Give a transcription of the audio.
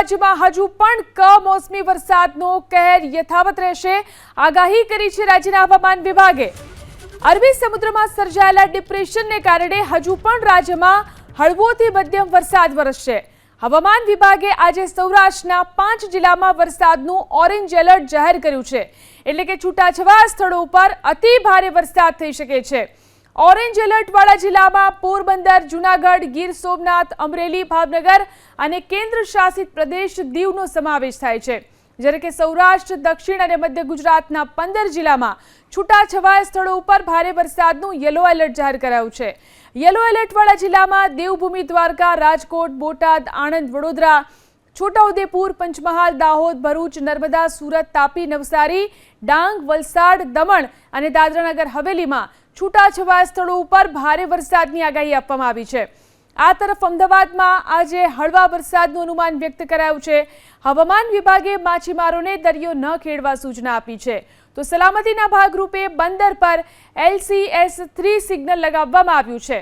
રાજ્યમાં હજુ પણ કમોસમી વરસાદનો કહેર યથાવત રહેશે. આગાહી કરી છે રાજ્યના હવામાન વિભાગે. અરબી સમુદ્રમાં સર્જાયેલા ડિપ્રેશનને કારણે હજુ પણ રાજ્યમાં હળવોથી મધ્યમ વરસાદ વરસશે. હવામાન વિભાગે આજે સૌરાષ્ટ્રના પાંચ જિલ્લામાં વરસાદનું ઓરેન્જ એલર્ટ જાહેર કર્યું છે. એટલે કે છૂટાછવાયા સ્થળો ઉપર અતિ ભારે વરસાદ થઈ શકે છે. ઓરેન્જ એલર્ટવાળા જિલ્લામાં પોરબંદર, જુનાગઢ, ગીર સોમનાથ, અમરેલી, ભાવનગર અને કેન્દ્ર શાસિત પ્રદેશ દીવનો સમાવેશ થાય છે. જ્યારે કે સૌરાષ્ટ્ર, દક્ષિણ અને મધ્ય ગુજરાતના પંદર જિલ્લામાં છૂટાછવાયા સ્થળો ઉપર ભારે વરસાદનું યલો એલર્ટ જાહેર કરાયું છે. યલો એલર્ટવાળા જિલ્લામાં દેવભૂમિ, દ્વારકા, રાજકોટ, બોટાદ, આણંદ, વડોદરા, છોટાઉદેપુર, પંચમહાલ, દાહોદ, ભરૂચ, નર્મદા, સુરત, તાપી, નવસારી, ડાંગ, વલસાડ, દમણ અને દાદરાનગર હવેલીમાં છૂટાછવાયા સ્થળો ઉપર ભારે વરસાદની આગાહી આપવામાં આવી છે. આ તરફ અમદાવાદમાં આજે હળવા વરસાદનું અનુમાન વ્યક્ત કરાયું છે. હવામાન વિભાગે માછીમારોને દરિયો ન ખેડવા સૂચના આપી છે. તો સલામતીના ભાગરૂપે બંદર પર એલસીએસ થ્રી સિગ્નલ લગાવવામાં આવ્યું છે.